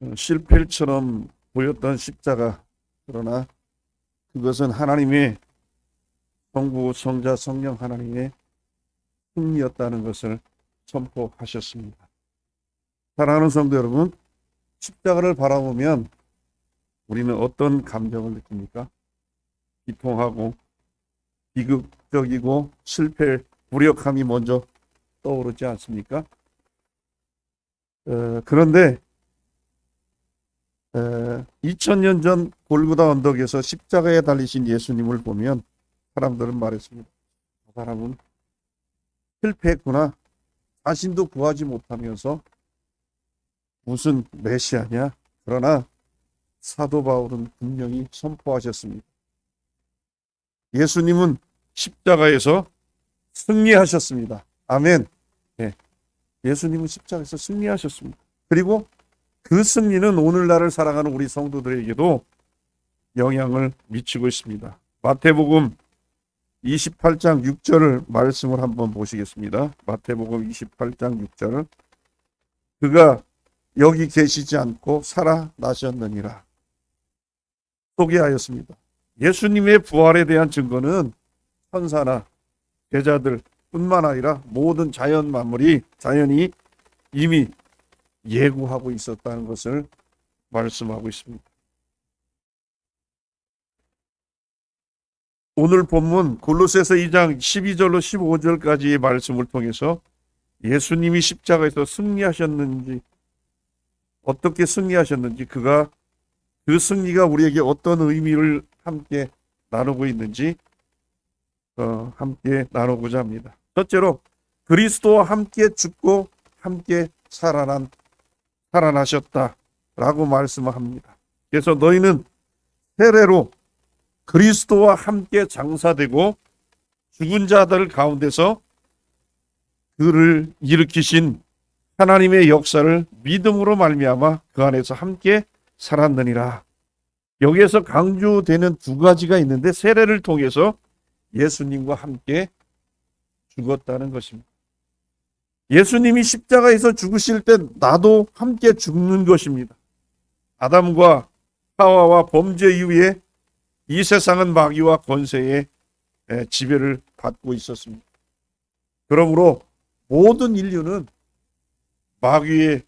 어, 실패처럼 보였던 십자가 그러나 그것은 하나님의 성부 성자 성령 하나님의 승리였다는 것을 선포하셨습니다. 사랑하는 성도 여러분, 십자가를 바라보면 우리는 어떤 감정을 느낍니까? 비통하고 비극적이고 실패, 무력함이 먼저 떠오르지 않습니까? 어, 그런데 에, 2000년 전 골고다 언덕에서 십자가에 달리신 예수님을 보면 사람들은 말했습니다. 저 사람은 실패했구나. 자신도 구하지 못하면서 무슨 메시아냐? 그러나 사도 바울은 분명히 선포하셨습니다. 예수님은 십자가에서 승리하셨습니다. 아멘. 예. 예수님은 십자가에서 승리하셨습니다. 그리고 그 승리는 오늘날을 살아가는 우리 성도들에게도 영향을 미치고 있습니다. 마태복음 28장 6절을 말씀을 한번 보시겠습니다. 마태복음 28장 6절을 그가 여기 계시지 않고 살아나셨느니라 소개하였습니다. 예수님의 부활에 대한 증거는 천사나 제자들 뿐만 아니라 모든 자연 만물이 자연이 이미 예고하고 있었다는 것을 말씀하고 있습니다. 오늘 본문 골로새서 2장 12절로 15절까지의 말씀을 통해서 예수님이 십자가에서 승리하셨는지 어떻게 승리하셨는지 그가 그 승리가 우리에게 어떤 의미를 함께 나누고 있는지 어, 함께 나누고자 합니다. 첫째로 그리스도와 함께 죽고 함께 살아난 살아나셨다 라고 말씀을 합니다. 그래서 너희는 세례로 그리스도와 함께 장사되고 죽은 자들 가운데서 그를 일으키신 하나님의 역사를 믿음으로 말미암아 그 안에서 함께 살았느니라. 여기에서 강조되는 두 가지가 있는데 세례를 통해서 예수님과 함께 죽었다는 것입니다. 예수님이 십자가에서 죽으실 때 나도 함께 죽는 것입니다. 아담과 하와와 범죄 이후에 이 세상은 마귀와 권세의 지배를 받고 있었습니다. 그러므로 모든 인류는 마귀의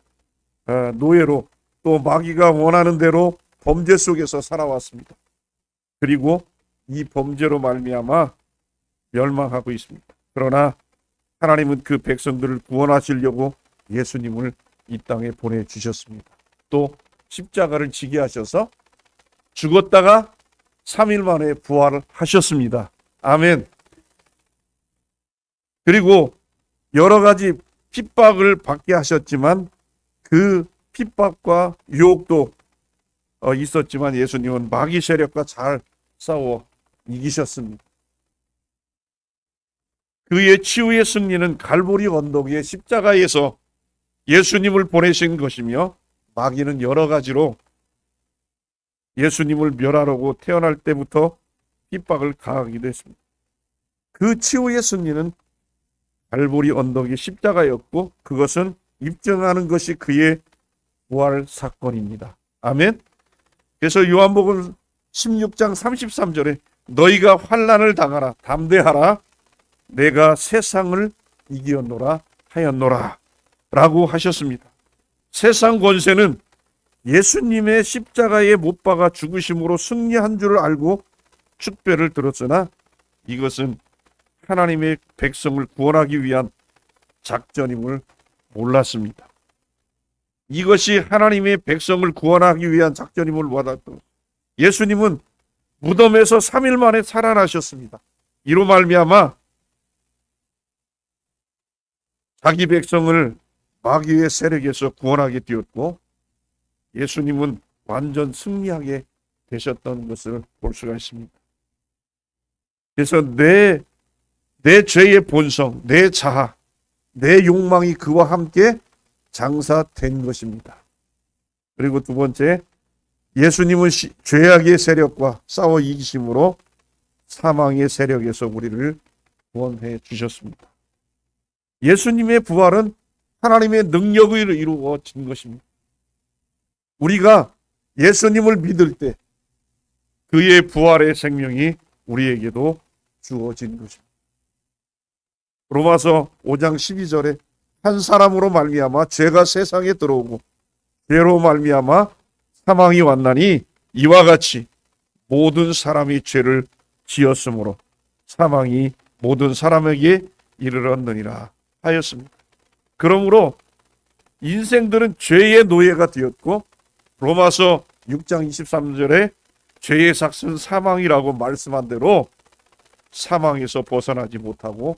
어, 노예로 또 마귀가 원하는 대로 범죄 속에서 살아왔습니다. 그리고 이 범죄로 말미암아 멸망하고 있습니다. 그러나 하나님은 그 백성들을 구원하시려고 예수님을 이 땅에 보내주셨습니다. 또 십자가를 지게 하셔서 죽었다가 3일 만에 부활을 하셨습니다. 아멘. 그리고 여러 가지 핍박을 받게 하셨지만 그 핍박과 유혹도 어, 있었지만 예수님은 마귀 세력과 잘 싸워 이기셨습니다. 그의 치유의 승리는 갈보리 언덕의 십자가에서 예수님을 보내신 것이며 마귀는 여러 가지로 예수님을 멸하려고 태어날 때부터 핍박을 가하기도 했습니다. 그 치유의 승리는 갈보리 언덕의 십자가였고 그것은 입증하는 것이 그의 부활 사건입니다. 아멘. 그래서 요한복음 16장 33절에 너희가 환란을 당하라 담대하라 내가 세상을 이기었노라 하였노라 라고 하셨습니다. 세상 권세는 예수님의 십자가에 못 박아 죽으심으로 승리한 줄을 알고 축배를 들었으나 이것은 하나님의 백성을 구원하기 위한 작전임을 몰랐습니다. 이것이 하나님의 백성을 구원하기 위한 작전임을 와닿던 예수님은 무덤에서 3일 만에 살아나셨습니다. 이로 말미암아 자기 백성을 마귀의 세력에서 구원하게 되었고 예수님은 완전 승리하게 되셨던 것을 볼 수가 있습니다. 그래서 내, 내 죄의 본성, 내 자아, 내 욕망이 그와 함께 장사된 것입니다. 그리고 두 번째, 예수님은 시, 죄악의 세력과 싸워 이기심으로 사망의 세력에서 우리를 구원해 주셨습니다. 예수님의 부활은 하나님의 능력으로 이루어진 것입니다. 우리가 예수님을 믿을 때 그의 부활의 생명이 우리에게도 주어진 것입니다. 로마서 5장 12절에 한 사람으로 말미암아 죄가 세상에 들어오고 죄로 말미암아 사망이 왔나니 이와 같이 모든 사람이 죄를 지었으므로 사망이 모든 사람에게 이르렀느니라 하였습니다. 그러므로 인생들은 죄의 노예가 되었고 로마서 6장 23절에 죄의 삭은 사망이라고 말씀한 대로 사망에서 벗어나지 못하고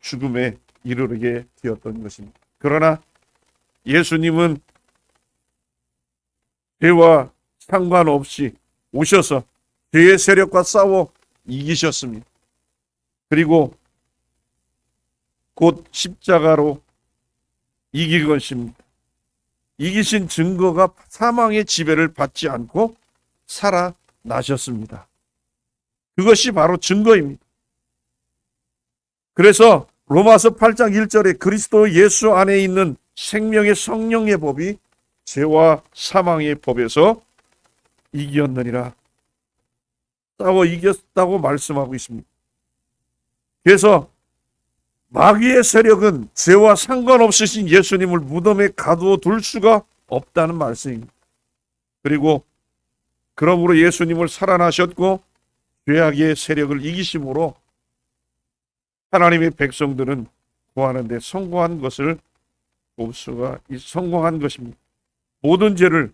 죽음에 이르게 되었던 것입니다. 그러나 예수님은 죄와 상관없이 오셔서 죄의 세력과 싸워 이기셨습니다. 그리고 곧 십자가로 이긴 것입니다. 이기신 증거가 사망의 지배를 받지 않고 살아나셨습니다. 그것이 바로 증거입니다. 그래서 로마서 8장 1절에 그리스도 예수 안에 있는 생명의 성령의 법이 죄와 사망의 법에서 이겼느니라. 싸워 이겼다고 말씀하고 있습니다. 그래서 마귀의 세력은 죄와 상관없으신 예수님을 무덤에 가두어 둘 수가 없다는 말씀입니다. 그리고 그러므로 예수님을 살아나셨고 죄악의 세력을 이기심으로 하나님의 백성들은 구하는 데 성공한 것을 볼 수가 있- 성공한 것입니다. 모든 죄를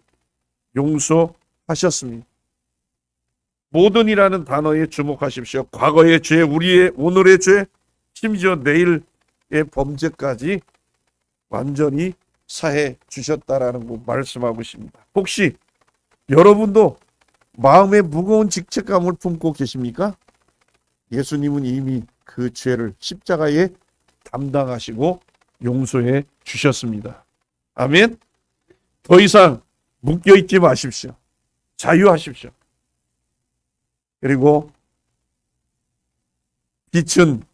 용서하셨습니다. 모든이라는 단어에 주목하십시오. 과거의 죄, 우리의 오늘의 죄, 심지어 내일의 범죄까지 완전히 사해 주셨다라는 거 말씀하고 있습니다. 혹시 여러분도 마음에 무거운 직책감을 품고 계십니까? 예수님은 이미 그 죄를 십자가에 담당하시고 용서해 주셨습니다. 아멘. 더 이상 묶여 있지 마십시오. 자유하십시오. 그리고 빛은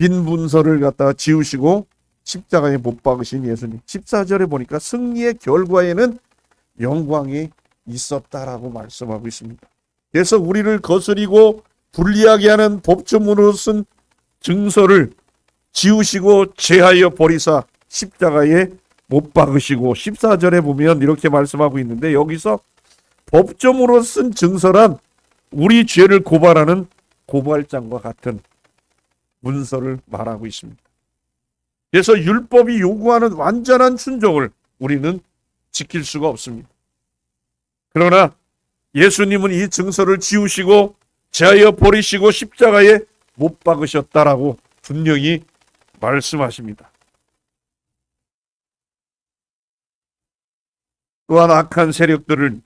빈 문서를 갖다가 지우시고 십자가에 못 박으신 예수님. 14절에 보니까 승리의 결과에는 영광이 있었다라고 말씀하고 있습니다. 그래서 우리를 거스리고 불리하게 하는 법조문으로 쓴 증서를 지우시고 제하여 버리사 십자가에 못 박으시고 14절에 보면 이렇게 말씀하고 있는데 여기서 법조문으로 쓴 증서란 우리 죄를 고발하는 고발장과 같은 문서를 말하고 있습니다. 그래서 율법이 요구하는 완전한 순종을 우리는 지킬 수가 없습니다. 그러나 예수님은 이 증서를 지우시고 제하여 버리시고 십자가에 못 박으셨다라고 분명히 말씀하십니다. 또한 악한 세력들을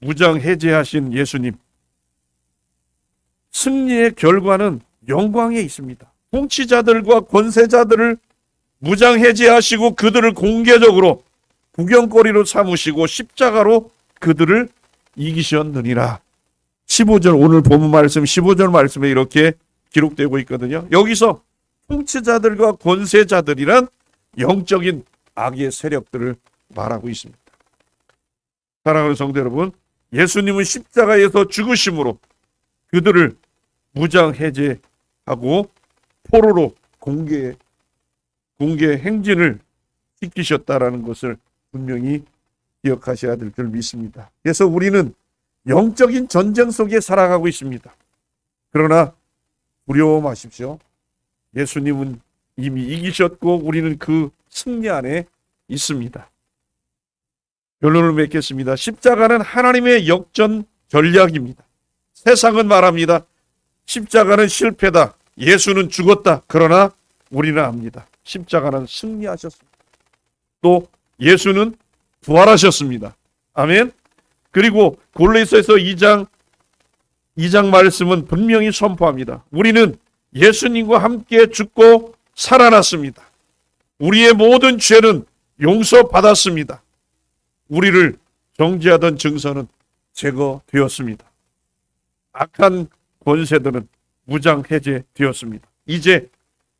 무장 해제하신 예수님. 승리의 결과는 영광에 있습니다. 통치자들과 권세자들을 무장 해제하시고 그들을 공개적으로 구경거리로 삼으시고 십자가로 그들을 이기셨느니라. 15절 오늘 본문 말씀 15절 말씀에 이렇게 기록되고 있거든요. 여기서 통치자들과 권세자들이란 영적인 악의 세력들을 말하고 있습니다. 사랑하는 성도 여러분, 예수님은 십자가에서 죽으심으로 그들을 무장 해제하고 포로로 공개 공개 행진을 시키셨다라는 것을 분명히 기억하셔야 될 줄 믿습니다. 그래서 우리는 영적인 전쟁 속에 살아가고 있습니다. 그러나 두려워 마십시오. 예수님은 이미 이기셨고 우리는 그 승리 안에 있습니다. 결론을 맺겠습니다. 십자가는 하나님의 역전 전략입니다. 세상은 말합니다. 십자가는 실패다. 예수는 죽었다. 그러나 우리는 압니다. 십자가는 승리하셨습니다. 또 예수는 부활하셨습니다. 아멘. 그리고 골로새서 2장 2장 말씀은 분명히 선포합니다. 우리는 예수님과 함께 죽고 살아났습니다. 우리의 모든 죄는 용서받았습니다. 우리를 정죄하던 증서는 제거되었습니다. 악한 권세들은 무장 해제되었습니다. 이제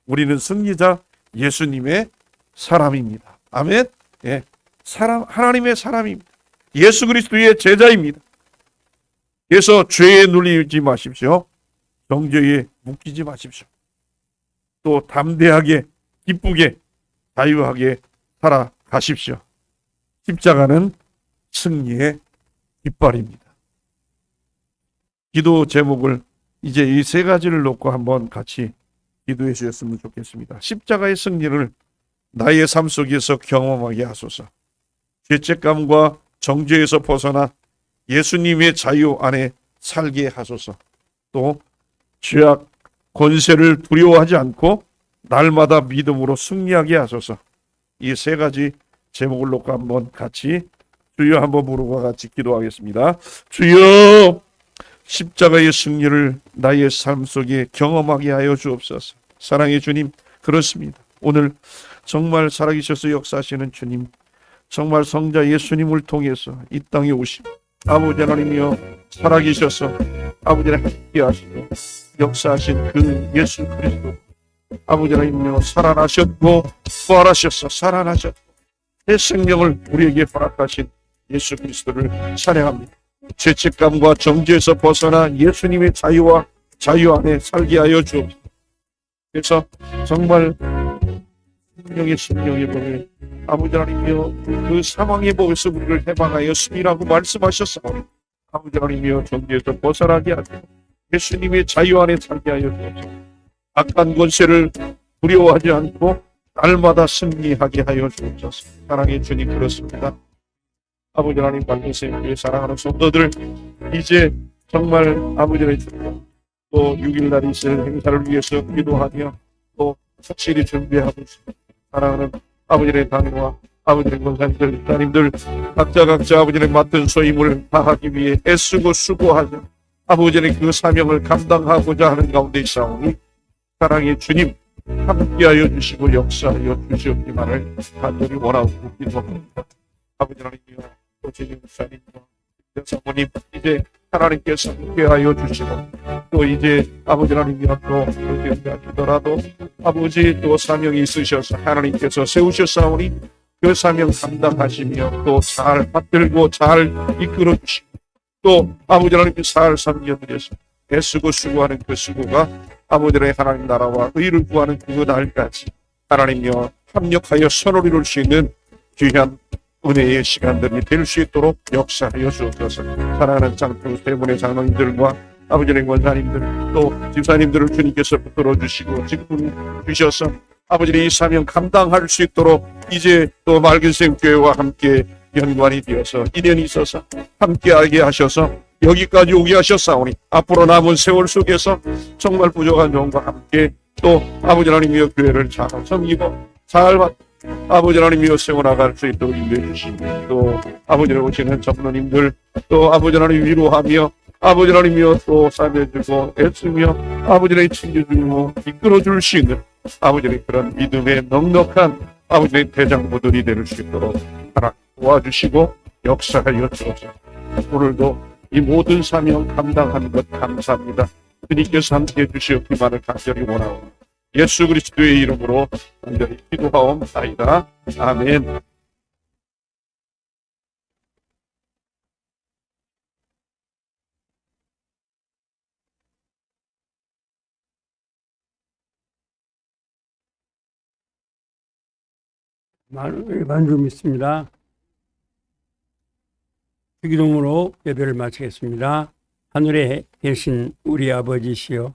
우리는 승리자 예수님의 사람입니다. 아멘. 예. 사람 하나님의 사람입니다. 예수 그리스도의 제자입니다. 그래서 죄에 눌리지 마십시오. 정죄에 묶이지 마십시오. 또 담대하게 기쁘게 자유하게 살아가십시오. 십자가는 승리의 깃발입니다. 기도 제목을 이제 이 세 가지를 놓고 한번 같이 기도해 주셨으면 좋겠습니다. 십자가의 승리를 나의 삶 속에서 경험하게 하소서. 죄책감과 정죄에서 벗어나 예수님의 자유 안에 살게 하소서. 또 죄악 권세를 두려워하지 않고 날마다 믿음으로 승리하게 하소서. 이 세 가지 제목을 놓고 한번 같이 주여 한번 부르고 같이 기도하겠습니다. 주여 십자가의 승리를 나의 삶 속에 경험하게 하여 주옵소서. 사랑의 주님 그렇습니다. 오늘 정말 살아계셔서 역사하시는 주님 정말 성자 예수님을 통해서 이 땅에 오심 아버지 하나님이여 살아계셔서 아버지랑 함께 하시고 역사하신 그 예수 그리스도 아버지 하나님이여 살아나셨고 부활하셔서 살아나셨고 새 생명을 우리에게 허락하신 예수 그리스도를 찬양합니다. 죄책감과 정죄에서 벗어나 예수님의 자유와 자유 안에 살게 하여 주옵소서. 그래서 정말 성령의 성령의 법을 아버지 하나님이여 그 사망의 법에서 우리를 해방하여 숨이라고 말씀하셨사오니 아버지 하나님이여 정죄에서 벗어나게 하시고 예수님의 자유 안에 살게 하여 주옵소서. 악한 권세를 두려워하지 않고 날마다 승리하게 하여 주옵소서. 사랑의 주님 그렇습니다. 아버지 하나님 말씀에 교회 사랑하는 성도들 이제 정말 아버지의 주님 또 6일날 있을 행사를 위해서 기도하며 또 확실히 준비하고 있습니다. 사랑하는 아버지의 당과 아버지의 권사님들, 따님들 각자 각자 아버지의 맡은 소임을 다하기 위해 애쓰고 수고하자 아버지의 그 사명을 감당하고자 하는 가운데 있사오니 사랑의 주님 함께하여 주시고 역사하여 주시옵기만을 간절히 원하고 기도합니다. 아버지 하나님이여 또 제주 목사님과 사모님 이제 하나님께서 함께하여 주시고 또 이제 아버지 하나님이여 또 그렇게 하시더라도 아버지 또 사명이 있으셔서 하나님께서 세우셨사오니 그 사명 감당하시며 또 잘 받들고 잘 이끌어 주시고 또 아버지 하나님 잘 섬겨드려서 애쓰고 수고하는 그 수고가 아버지의 하나님 나라와 의를 구하는 그 날까지 하나님여 합력하여 선을 이룰 수 있는 귀한 은혜의 시간들이 될 수 있도록 역사하여 주옵소서. 사랑하는 장로 세 분의 장로님들과 아버지의 권사님들 또 집사님들을 주님께서 붙들어 주시고 직분 주셔서 아버지의 이 사명 감당할 수 있도록 이제 또 맑은생 교회와 함께 연관이 되어서 인연이 있어서 함께하게 하셔서 여기까지 오게 하셨사오니 앞으로 남은 세월 속에서 정말 부족한 영과 함께 또 아버지 하나님의 교회를 잘 섬기고 잘 받, 아버지 하나님이여 세워 나갈 수 있도록 인도해 주시고 또 아버지를 오시는 장로님들 또 아버지 하나님 위로하며 아버지 하나님이여 또 살려주고 애쓰며 아버지를 챙겨주고 이끌어줄 수 있는 아버지의 그런 믿음의 넉넉한 아버지의 대장부들이 될 수 있도록 하나 도와주시고 역사하여 주옵소서. 오늘도 이 모든 사명 감당하는 것 감사합니다. 주님께서 함께 해 주시옵기만을 간절히 원하옵니다 예수 그리스도의 이름으로 간절히 기도하옵나이다. 아멘. 만주 믿습니다. 주기도문으로 예배를 마치겠습니다. 하늘에 계신 우리 아버지시여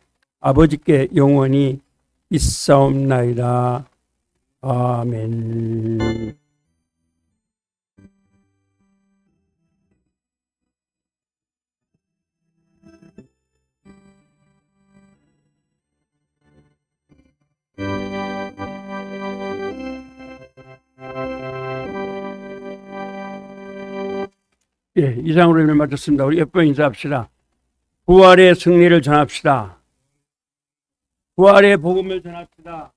아버지께 영원히 있사옵나이다. 아멘. 예, 이상으로 예를 마쳤습니다. 우리 예쁜 인사합시다. 부활의 승리를 전합시다. 부활의 복음을 전합니다.